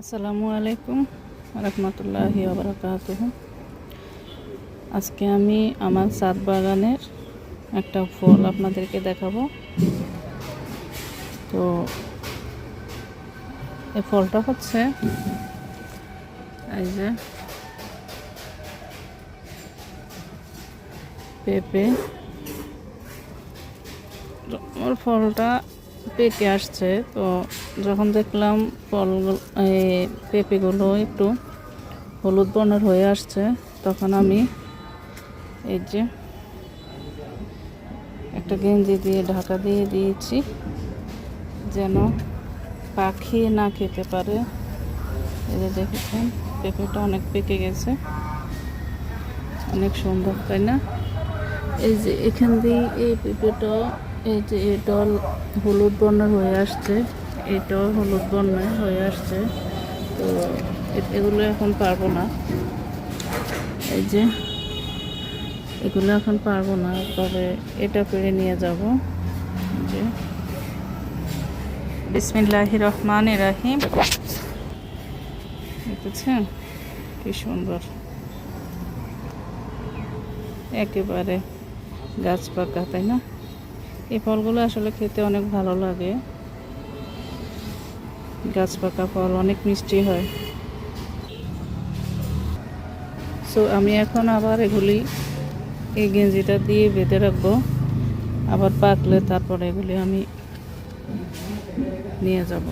আসসালামু আলাইকুম রহমতুল্লাহি আবরাকাত আজকে আমি আমার সাত বাগানের একটা ফল আপনাদেরকে দেখাবো। তো এই ফলটা হচ্ছে এই যে পেঁপে। ফলটা পেকে আসছে। তো যখন দেখলাম ফলগুলো, এই পেঁপেগুলো একটু হলুদ বর্ণের হয়ে আসছে, তখন আমি এই যে একটা গেঞ্জি দিয়ে, ঢাকা দিয়ে দিয়েছি যেন পাখি না খেতে পারে। এই যে দেখেছেন, পেঁপেটা অনেক পেকে গেছে, অনেক সুন্দর, তাই না? এই যে এখান দিয়ে এই পেঁপেটা এই যে এটা হলুদ বর্ণের হয়ে আসছে এটাও হলুদ বর্ণের হয়ে আসছে। তো এগুলো এখন পারব না। এই যে, এগুলো এখন পারব না, তবে এটা পেরে নিয়ে যাব। যে। বিসমিল্লাহ রহমান রাহিম। দেখেছেন? কি সুন্দর। একেবারে গাছ পাকা, তাই না? এই ফলগুলো আসলে খেতে অনেক ভালো লাগে। গাছ পাকা ফল, অনেক মিষ্টি হয়। সো আমি এখন আবার এগুলি এই গেঞ্জিটা দিয়ে বেঁধে রাখব। আবার পাকলে তারপরে এগুলি আমি নিয়ে যাব।